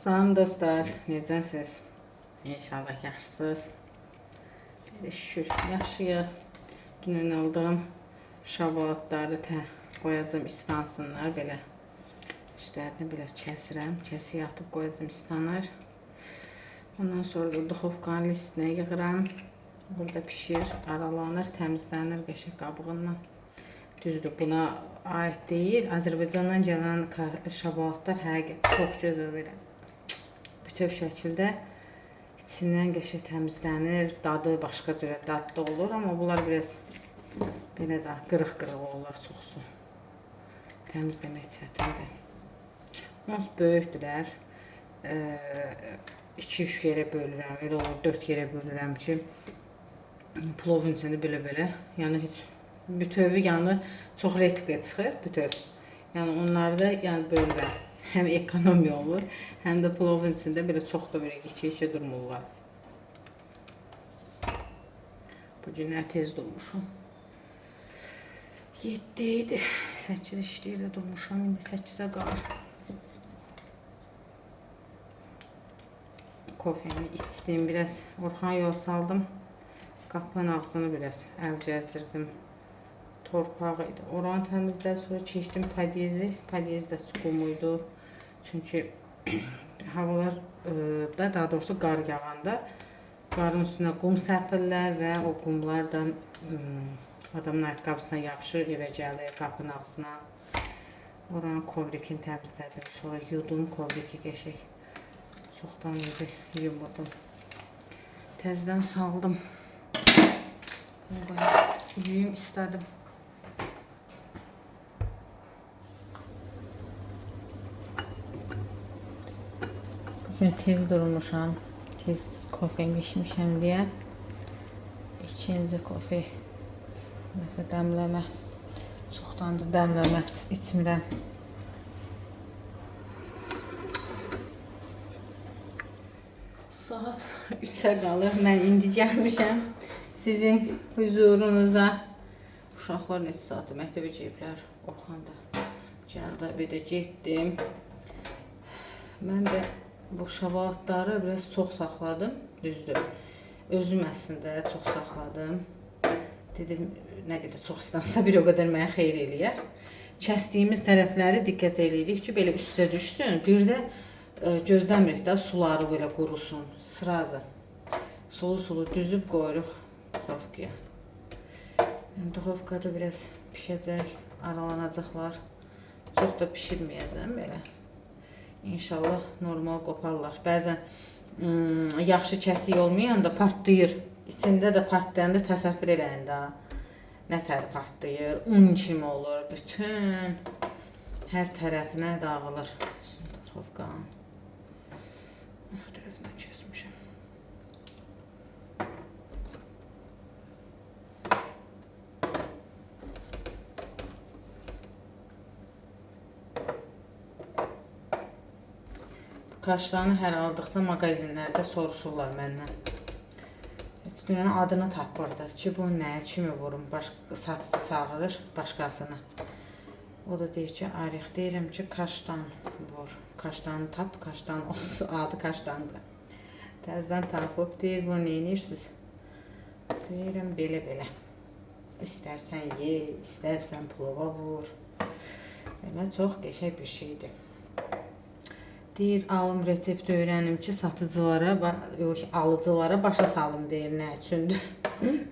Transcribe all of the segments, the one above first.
Salam dostlar, necəsiz? İnşallah yaxşısınız. Biz də şükür yaxşıyıq. Dünən aldığım şabalatları tə qoyacağım istansınlar belə. Üstlərini biraz kəsirəm. Kəsiyə atıb qoyacağım istanır. Ondan sonra da duxovkanın listinə yığıram. Burada pişir, aralanır, təmizlənir qəşəng qabığından. Düzdür, buna aid deyil. Azərbaycandan gələn şabalatlar həqiqətən çox gözəl belə. Bütöv şəkildə içindən qəşəng təmizlənir, dadı başqa cürə dadlı olur, amma bunlar biraz belə də qırıq-qırıq olurlar çoxsu. Təmizləmək çətindir. Ons böyükdülər. 2-3 yerə bölürəm, elə olur 4 yerə bölürəm ki, plovun içində belə-belə, yəni heç bütövi yəni çox redkə çıxır bütöv. Yəni onları da yəni bölürəm. Həm ekonomiya olur, həm də plovun içində belə çox da belə iki-iki durmurlar. Bu gün nə tez durmuşam. 7 idi. 8 işləyir də durmuşam. İndi 8-ə qalır. Kofemi içdim. Biraz Orhan yol saldım. Qapının ağzını biraz əl gəzdirdim. Torpaq idi. Oranı təmizlədim. Sonra keçdim padyezi. Padyez də qumuydu. Çünki havalar e, da daha doğrusu qar yağanda qarın üstünə qum səpirlər və o qumlar da ım, adamın ayaqqabısına yapışır, evə gəlir, qapının ağzına. Oranın kovrikini təmizlədim. Sonra yudum kovriki qəşəng. Çoxdan idi yumurdum. Təzədən saldım. Bunu yuyum istedim. Bugün tez durmuşam. Tez kofemi içmişəm deyə. İkinci kofe. Nəsə dəmləmə. Çoxdandır dəmləmə içmirəm. Saat 3'ə qalır. Mən indi gəlmişəm sizin huzurunuza. Uşaqlar neçə saatdır məktəbə gediblər. Orxan da gəldi, bir də getdim. Mən də bu şabalatları biraz çox saxladım, düzdür. Özüm əslində çox saxladım. Dedim, nə qədər çox istansa bir o qədər mənə xeyir eləyər. Kəsdiyimiz tərəfləri diqqət eləyirik ki, belə üstə düşsün. Bir də e, gözləmirik də suları belə qurusun. Sırazı. Sulu-sulu düzüb qoyuruq duxovkaya. Yəni, duxovkada biraz pişəcək, aralanacaqlar. Çox da pişirməyəcəm belə. İnşallah normal qoparlar. Bəzən ım, yaxşı kəsik olmayanda partlayır. İçində də partlayanda təsəvvür eləyin də. Nətər partlayır, un kimi olur, bütün hər tərəfinə dağılır. Duxovkanın. Qaşlarını hər aldıqca mağazinlərdə soruşurlar məndən. Heç dünən adını tapırdı ki, bu nə, kimi vurum, başqa satıcı çağırır başqasını. O da deyir ki, Arif deyirəm ki, kaşdan vur. Kaşdanı tap, kaşdan olsun, adı kaşdandır. Təzədən tapıb deyir, bu nə edirsiniz? Deyirəm belə-belə. İstərsən ye, istərsən plova vur. Belə çox qəşəng bir şeydir. Deyir, alım resept öyrənim ki, satıcılara, yox, alıcılara başa salım deyir, nə üçündür.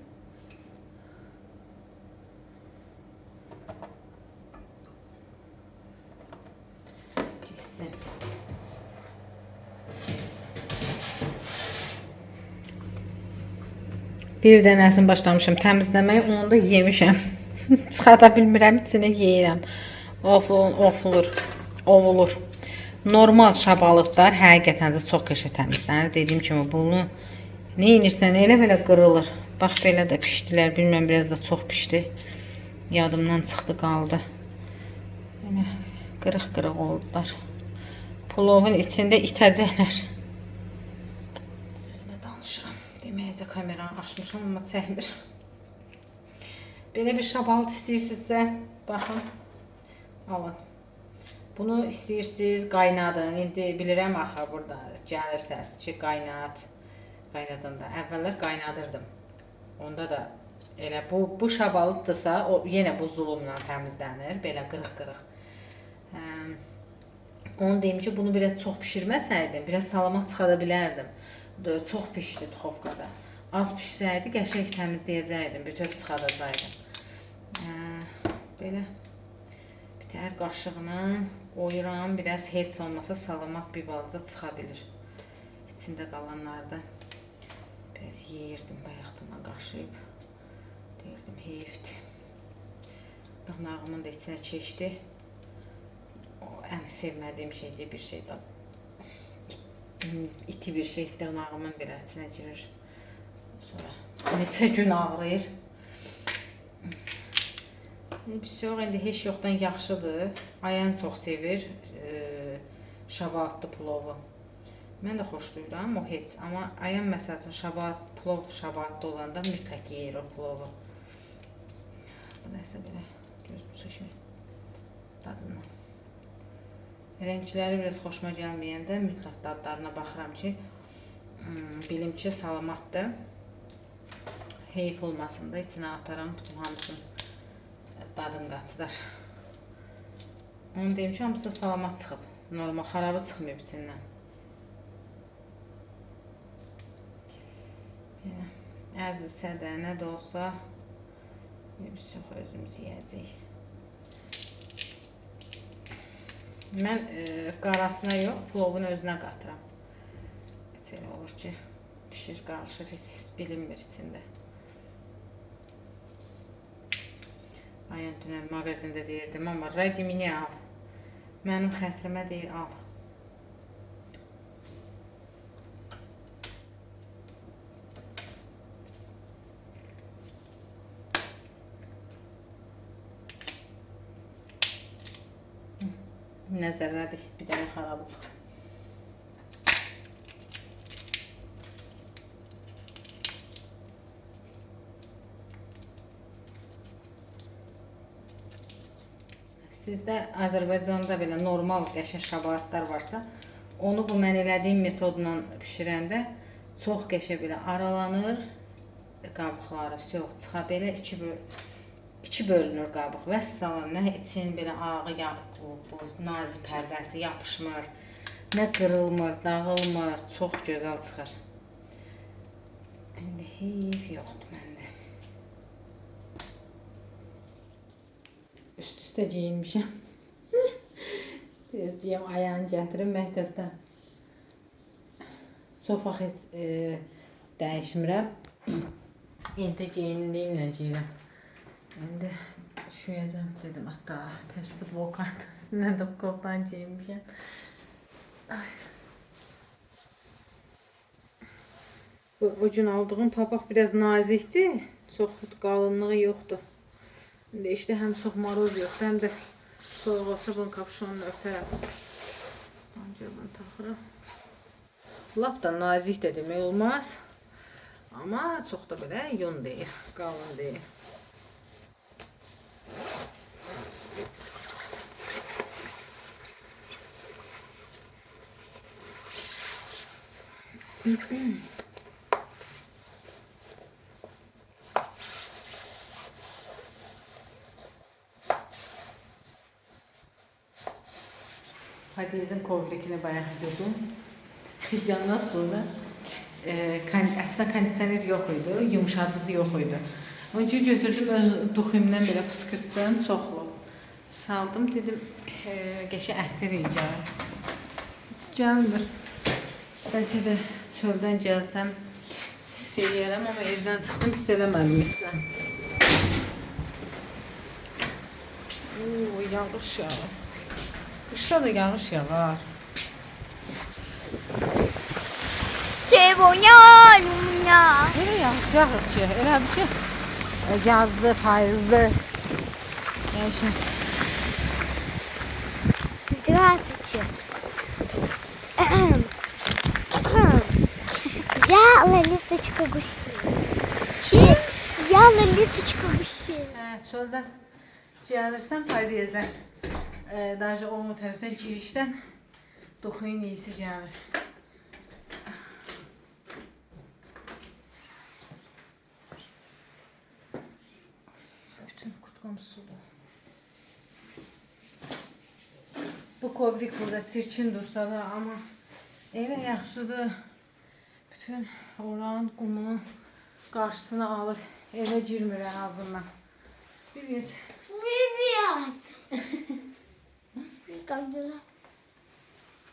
Bir dənəsini başlamışam təmizləməyə, onu da yemişəm. Çıxarda bilmirəm, içinə yeyirəm. Oful, ofulur, ovulur. Normal şabalıqlar həqiqətən də çox qəşəng təmizlənir. Dediyim kimi bunu nə edirsən elə belə qırılır. Bax belə də pişdilər. Bilmirəm biraz da çox pişdi. Yadımdan çıxdı, qaldı. Belə qırıq-qırıq oldular. Pulovun içində itəcəklər. Sözümə danışıram. Deməyəcə kameranı açmışam, amma çəkmir. Belə bir şabalıt istəyirsinizsə, baxın. Alın. Bunu istəyirsiniz qaynadın. İndi bilirəm axı burada gəlir səs ki, qaynat. Qaynadanda əvvəllər qaynadırdım. Onda da elə bu bu şabalıddırsa, o yenə bu zulumla təmizlənir, belə qırıq-qırıq. Onu deyim ki, bunu biraz çox bişirməsəydim, biraz salamat çıxara bilərdim. Çox pişdi duxovkada. Az pişsəydi qəşəng təmizləyəcəkdim, bütöv çıxardacaqdım. Hə, belə bir tər qaşıqla oyuram, biraz heç olmasa salamat bir balaca çıxa bilir. İçində qalanları biraz yeyirdim bayaqdan qaşıyıb. Deyirdim heyfdir. Dırnağımın da içinə keçdi. O ən sevmədiyim şeydir bir şey də. İti bir şey dırnağımın biraz içinə girir. Sonra neçə gün ağrıyır. Yox, indi heç yoxdan yaxşıdır. Ayan çox sevir e, şabaatlı plovu. Mən də xoşlayıram o heç, amma Ayan məsəl üçün şabat, plov şabatlı olanda mütləq yeyir o plovu. Bu nəsə belə gözüm seçmir. Dadından. Rəngləri biraz xoşuma gəlməyəndə mütləq dadlarına baxıram ki, hmm, bilim ki, salamatdır. Heyf olmasın da içinə ataram bütün hamısını dadın qaçdar. Onu ki, hamısı salamat çıxıb. Normal xarabı çıxmayıb içindən. Belə, Əzilsə də, nə də olsa biz yox özümüz yeyəcəyik. Mən e, qarasına yox, plovun özünə qatıram. Heç elə olur ki, pişir, qarışır, heç bilinmir içində. Ayən dünən mağazində deyirdim, amma rədimini al. Mənim xətrimə deyir, al. Nəzərlədik, bir dənə xarabı çıxdı. Sizdə Azərbaycanda belə normal qəşəng şabalatlar varsa, onu bu mən elədiyim metodla bişirəndə çox qəşəng belə aralanır qabıqları, yox, çıxa belə iki böl iki bölünür qabıq. Vəssalam, nə için belə ağı ya bu, bu nazik pərdəsi yapışmır, nə qırılmır, dağılmır, çox gözəl çıxır. İndi heyf yoxdur Üst-üstə geyinmişəm. Deyəcəyəm ayağını gətirim məktəbdən. Vaxt heç e, dəyişmirəm. İndi geyindiyimlə geyirəm. İndi üşüyəcəm dedim. Hatta tez futbol kartəsindən də qoldan geyinmişəm. Ay. Bu, gün aldığım papaq biraz nazikdir. Çox qalınlığı yoxdur. İndi işte həm çox maroz yoxdur, həm də soğuq olsa bunun kapşonunu örtərəm. Ancaq bunu taxıram. Lap da nazik də demək olmaz. Amma çox da belə yun deyil, qalın deyil. Hadiz'in kovrekini bayağı yudum. Yandan sonra e, kan, aslında kondisioner yok idi, yumuşatıcı yok idi. Onun için götürdüm öz duximdən belə fıskırtdım çoxlu. Saldım dedim e, qəşə ətir yiyəcəm. Heç gəlmir. Bəlkə də çöldən gəlsəm hiss eləyərəm, amma evdən çıxdım hiss eləmədim heç. Oo, yağış yağır. Qışda da yağış yağar. Cebonya, lumya. Yine yağış yağır ki, elə bir şey. e, Yazdı, payızdı. Yani şey, Здравствуйте. Я Лолиточка Гусева. Kim? Я Лолиточка Гусева. Hə, çöldən gəlirsən, pay deyəcəm. e, daha o tərəfdən girişdən doxuyun iyisi gəlir. Bütün kutkum sulu. Bu kovrik burada çirkin dursa da ama elə yaxşıdır. Bütün oranın qumu qarşısını alır. Evə girmir ən azından. Evet. Привет. kaldırır.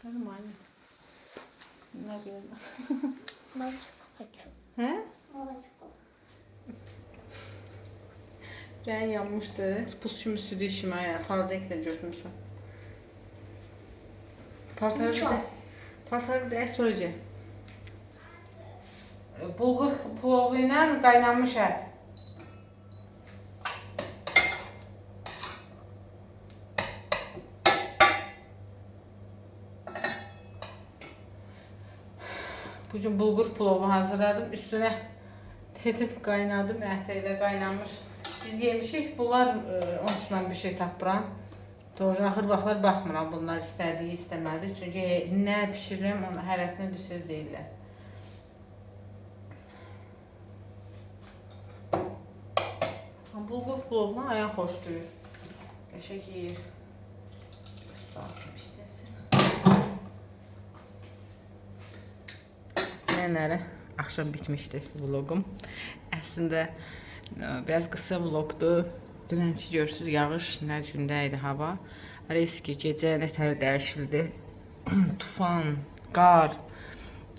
Normal. Ne bileyim. Balık kaçıyor. He? Balık Ben yanmıştı. Pusçu müsü dişime ya. Fazla ekleyecektim şu an. Paltarı da, paltarı da soracağım. Bulgur pilavıyla kaynanmış et. Bugün bulgur pilavı hazırladım. Üstüne tezip qaynadım, ətə ilə qaynanmış. Biz yemişik. Bunlar e, onsuzdan bir şey tapıram. Doğru, axır vaxtlar baxmıram bunlar istədiyi, istəmədi. Çünki nə bişirirəm, onu hərəsini düşür deyirlər. Amma Bulgur plovuna ayaq xoşlayır. Qəşəng yeyir. Saatı pişsin. Nənəli, axşam bitmişdi vloqum. Əslində ə, biraz qısa vloqdur. Dünənki görürsüz yağış nə gündə idi hava. Riski gecə nətər dəyişildi. Tufan, qar.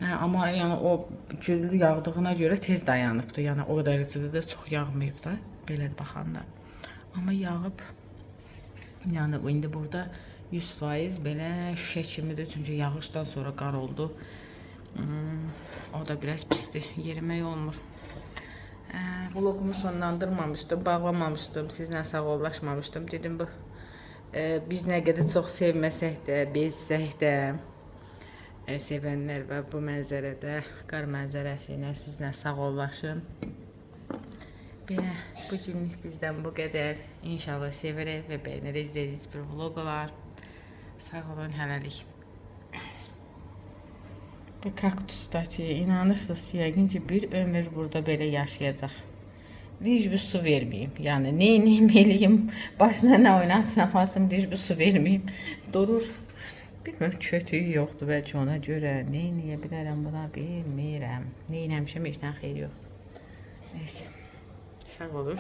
Hə, amma yəni o güclü yağdığına görə tez dayanıbdı. Yəni o dərəcədə də çox yağmayıb da belə baxanda. Amma yağıb yəni indi burada 100% belə şişə kimidir. Çünki yağışdan sonra qar oldu. Hmm, o da biraz pisdir. Yerimək olmur. Ə, vlogumu sonlandırmamışdım, bağlamamışdım, sizlə sağollaşmamışdım. Dedim bu ə, biz nə qədər çox sevməsək də, bezsək də, ə, sevənlər və bu mənzərədə, qar mənzərəsi ilə sizlə sağollaşım. Belə bu günlük bizdən bu qədər. İnşallah sevərək və bəyənərək izlədiyiniz bir vloq olar. Sağ olun, hələlik. Bu kaktus da ki, inanırsınız ki, yəqin bir ömür burada belə yaşayacaq. Heç bir su verməyim. Yəni, nə etməliyim, başına oynatsın, atım, heç bir su verməyim. Durur. Bilmirəm, kötüyü yoxdur, bəlkə ona görə. Nə eləyə bilərəm buna, bilmirəm. Nə eləmişəm, heç nə xeyri yoxdur. Neyse. Sağ olun.